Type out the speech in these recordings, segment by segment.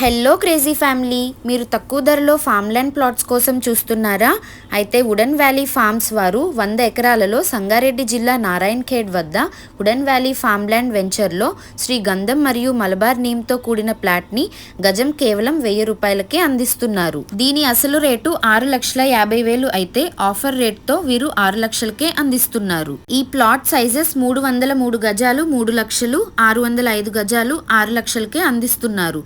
Hello crazy family. మీరు తక్కువ ధరలో ఫామ్ ల్యాండ్ ప్లాట్స్ కోసం చూస్తున్నారా? అయితే ఉడన్ వ్యాలీ ఫార్మ్స్ వారు వంద ఎకరాలలో సంగారెడ్డి జిల్లా నారాయణ్ ఖేడ్ వద్ద ఉడన్ వ్యాలీ ఫామ్ ల్యాండ్ వెంచర్లో శ్రీ గంధం మరియు మలబార్ నీమ్తో కూడిన ప్లాట్ని గజం కేవలం వెయ్యి రూపాయలకే అందిస్తున్నారు. దీని అసలు రేటు ఆరు లక్షల యాభై వేలు అయితే ఆఫర్ రేట్తో వీరు ఆరు లక్షలకే అందిస్తున్నారు. ఈ ప్లాట్ సైజెస్ మూడు వందల మూడు గజాలు మూడు లక్షలు ఆరు వందల ఐదు గజాలు ఆరు లక్షలకే అందిస్తున్నారు.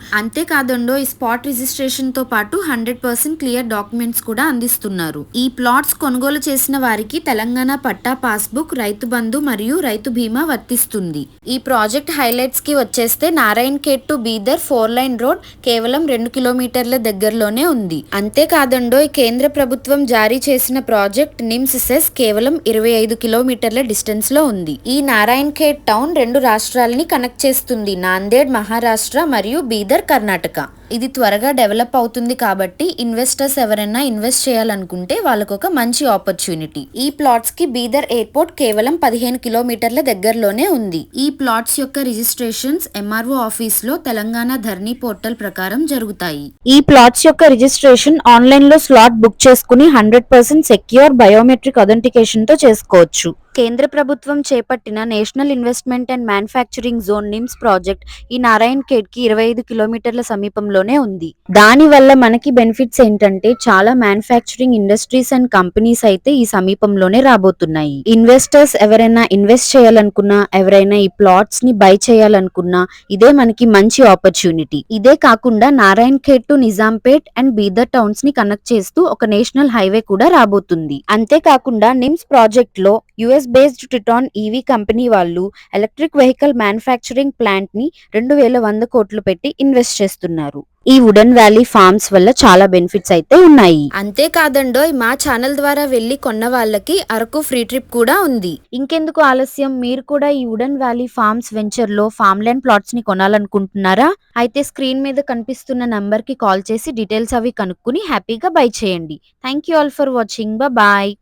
కాదండో ఈ స్పాట్ రిజిస్ట్రేషన్తో పాటు హండ్రెడ్ పర్సెంట్ క్లియర్ డాక్యుమెంట్స్ కూడా అందిస్తున్నారు. ఈ ప్లాట్స్ కొనుగోలు చేసిన వారికి తెలంగాణ పట్టా పాస్బుక్ రైతు బంధు మరియు రైతు బీమా వర్తిస్తుంది. ఈ ప్రాజెక్ట్ హైలైట్స్కి వచ్చేస్తే Narayan Khed to Bidar four lane road కేవలం రెండు కిలోమీటర్ల దగ్గరలోనే ఉంది. అంతేకాదండో ఈ కేంద్ర ప్రభుత్వం జారీ చేసిన ప్రాజెక్ట్ నిమ్స్ సెస్ కేవలం ఇరవై ఐదు కిలోమీటర్ల డిస్టెన్స్లో ఉంది. ఈ నారాయణ్ ఖేడ్ టౌన్ రెండు రాష్ట్రాలని కనెక్ట్ చేస్తుంది. నాందేడ్ మహారాష్ట్ర మరియు బీదర్ కర్ణాటక. ఇది త్వరగా డెవలప్ అవుతుంది కాబట్టి ఇన్వెస్టర్స్ ఎవరైనా ఇన్వెస్ట్ చేయాలనుకుంటే వాళ్ళకు ఒక మంచి ఆపర్చునిటీ. ఈ ప్లాట్స్కి బీదర్ ఎయిర్పోర్ట్ కేవలం పదిహేను కిలోమీటర్ల దగ్గరలోనే ఉంది. ఈ ప్లాట్స్ యొక్క రిజిస్ట్రేషన్స్ ఎంఆర్ఓ ఆఫీస్లో తెలంగాణ ధర్నీ పోర్టల్ ప్రకారం జరుగుతాయి. ఈ ప్లాట్స్ యొక్క రిజిస్ట్రేషన్ ఆన్లైన్లో స్లాట్ బుక్ చేసుకుని హండ్రెడ్ పర్సెంట్ సెక్యూర్ బయోమెట్రిక్ అథెంటికేషన్తో చేసుకోవచ్చు. కేంద్ర ప్రభుత్వం చేపట్టిన national investment and manufacturing zone NIMS project ఈ నారాయణ్ ఖేడ్కి ఇరవై ఐదు కిలోమీటర్ల సమీపంలోనే ఉంది. దాని వల్ల మనకి బెనిఫిట్స్ ఏంటంటే చాలా మ్యానుఫ్యాక్చరింగ్ ఇండస్ట్రీస్ అండ్ కంపెనీస్ అయితే ఈ సమీపంలోనే రాబోతున్నాయి. ఇన్వెస్టర్స్ ఎవరైనా ఇన్వెస్ట్ చేయాలనుకున్నా ఎవరైనా ఈ ప్లాట్స్ని బై చేయాలనుకున్నా ఇదే మనకి మంచి ఆపర్చునిటీ. ఇదే కాకుండా నారాయణ్ ఖేడ్ టు నిజాంపేట్ అండ్ బీదర్ టౌన్స్ని కనెక్ట్ చేస్తూ ఒక నేషనల్ హైవే కూడా రాబోతుంది. అంతేకాకుండా నిమ్స్ ప్రాజెక్ట్లో US based Triton EV company వాళ్ళు ఎలక్ట్రిక్ వెహికల్ మ్యానుఫ్యాక్చరింగ్ ప్లాంట్ని రెండు వేల వంద కోట్లు పెట్టి ఇన్వెస్ట్ చేస్తున్నారు. ఈ వుడన్ వ్యాలీ ఫార్మ్స్ వల్ల చాలా బెనిఫిట్స్ అయితే ఉన్నాయి. అంతేకాదండో మా ఛానల్ ద్వారా వెళ్ళి కొన్న వాళ్ళకి అరకు ఫ్రీ ట్రిప్ కూడా ఉంది. ఇంకెందుకు ఆలస్యం? మీరు కూడా ఈ వుడన్ వ్యాలీ ఫార్మ్స్ వెంచర్లో ఫార్మ్ ల్యాండ్ ప్లాట్స్ని కొనాలనుకుంటున్నారా? అయితే స్క్రీన్ మీద కనిపిస్తున్న నంబర్కి కాల్ చేసి డీటెయిల్స్ అవి కనుక్కుని హ్యాపీగా బై చేయండి. Thank you all for watching bye